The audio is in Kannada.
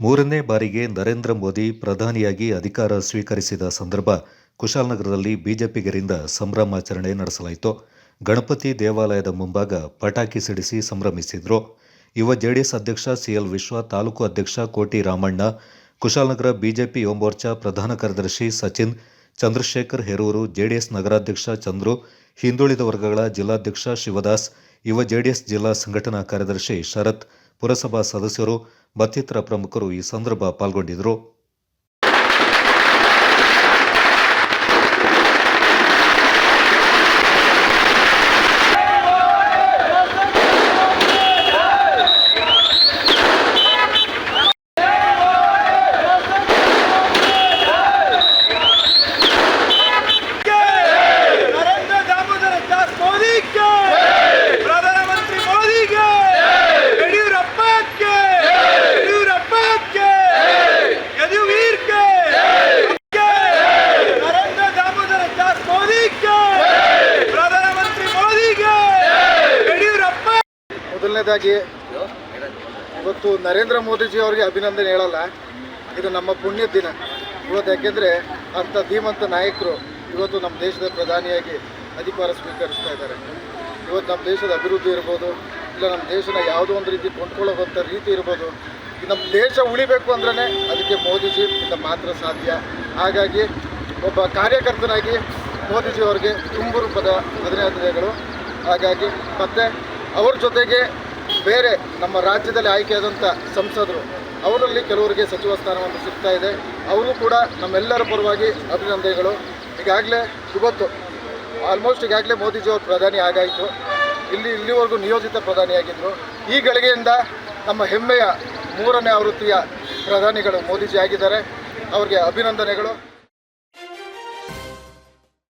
ಮೂರನೇ ಬಾರಿಗೆ ನರೇಂದ್ರ ಮೋದಿ ಪ್ರಧಾನಿಯಾಗಿ ಅಧಿಕಾರ ಸ್ವೀಕರಿಸಿದ ಸಂದರ್ಭ ಕುಶಾಲನಗರದಲ್ಲಿ ಬಿಜೆಪಿಗರಿಂದ ಸಂಭ್ರಮಾಚರಣೆ ನಡೆಸಲಾಯಿತು. ಗಣಪತಿ ದೇವಾಲಯದ ಮುಂಭಾಗ ಪಟಾಕಿ ಸಿಡಿಸಿ ಸಂಭ್ರಮಿಸಿದರು. ಯುವ ಜೆಡಿಎಸ್ ಅಧ್ಯಕ್ಷ ಸಿಎಲ್ ವಿಶ್ವ, ತಾಲೂಕು ಅಧ್ಯಕ್ಷ ಕೋಟಿ ರಾಮಣ್ಣ, ಕುಶಾಲನಗರ ಬಿಜೆಪಿ ಯುವ ಮೋರ್ಚಾ ಪ್ರಧಾನ ಕಾರ್ಯದರ್ಶಿ ಸಚಿನ್, ಚಂದ್ರಶೇಖರ್ ಹೆರೂರು, ಜೆಡಿಎಸ್ ನಗರಾಧ್ಯಕ್ಷ ಚಂದ್ರು, ಹಿಂದುಳಿದ ವರ್ಗಗಳ ಜಿಲ್ಲಾಧ್ಯಕ್ಷ ಶಿವದಾಸ್, ಯುವ ಜೆಡಿಎಸ್ ಜಿಲ್ಲಾ ಸಂಘಟನಾ ಕಾರ್ಯದರ್ಶಿ ಶರತ್ ಪುರಸಭಾ ಸದಸ್ಯರು ಮತ್ತಿತರ ಪ್ರಮುಖರು ಈ ಸಂದರ್ಭ ಪಾಲ್ಗೊಂಡಿದ್ದರು. ಮೊದಲನೇದಾಗಿ ಇವತ್ತು ನರೇಂದ್ರ ಮೋದಿಜಿ ಅವರಿಗೆ ಅಭಿನಂದನೆ ಹೇಳಲ್ಲ. ಇದು ನಮ್ಮ ಪುಣ್ಯ ದಿನ. ಇವತ್ತು ಯಾಕೆಂದರೆ ಅಂಥ ಧೀಮಂತ ನಾಯಕರು ಇವತ್ತು ನಮ್ಮ ದೇಶದ ಪ್ರಧಾನಿಯಾಗಿ ಅಧಿಕಾರ ಸ್ವೀಕರಿಸ್ತಾ ಇದ್ದಾರೆ. ಇವತ್ತು ನಮ್ಮ ದೇಶದ ಅಭಿವೃದ್ಧಿ ಇರ್ಬೋದು, ಇಲ್ಲ ನಮ್ಮ ದೇಶನ ಯಾವುದೋ ಒಂದು ರೀತಿ ಕೊಂಡ್ಕೊಳ್ಳೋವಂಥ ರೀತಿ ಇರ್ಬೋದು ನಮ್ಮ ದೇಶ ಉಳಿಬೇಕು ಅಂದ್ರೆ ಅದಕ್ಕೆ ಮೋದಿಜಿ ಇಂದ ಮಾತ್ರ ಸಾಧ್ಯ. ಹಾಗಾಗಿ ಒಬ್ಬ ಕಾರ್ಯಕರ್ತನಾಗಿ ಮೋದಿಜಿ ಅವರಿಗೆ ತುಂಬು ರೂಪದ ಅಭಿನಂದನೆಗಳು ಹಾಗಾಗಿ ಮತ್ತು ಅವ್ರ ಜೊತೆಗೆ ಬೇರೆ ನಮ್ಮ ರಾಜ್ಯದಲ್ಲಿ ಆಯ್ಕೆಯಾದಂಥ ಸಂಸದರು, ಅವರಲ್ಲಿ ಕೆಲವರಿಗೆ ಸಚಿವ ಸ್ಥಾನವನ್ನು ಸಿಗ್ತಾ ಇದೆ. ಅವರು ಕೂಡ ನಮ್ಮೆಲ್ಲರ ಪರವಾಗಿ ಅಭಿನಂದನೆಗಳು. ಈಗಾಗಲೇ ಇವತ್ತು ಆಲ್ಮೋಸ್ಟ್ ಈಗಾಗಲೇ ಮೋದಿಜಿ ಅವರು ಪ್ರಧಾನಿ ಆಗಾಯಿತು. ಇಲ್ಲಿ, ಇಲ್ಲಿವರೆಗೂ ನಿಯೋಜಿತ ಪ್ರಧಾನಿಯಾಗಿದ್ದರು ಈ ಗಳಿಗೆಯಿಂದ ನಮ್ಮ ಹೆಮ್ಮೆಯ ಮೂರನೇ ಆವೃತ್ತಿಯ ಪ್ರಧಾನಿಗಳು ಮೋದಿಜಿ ಆಗಿದ್ದಾರೆ. ಅವರಿಗೆ ಅಭಿನಂದನೆಗಳು.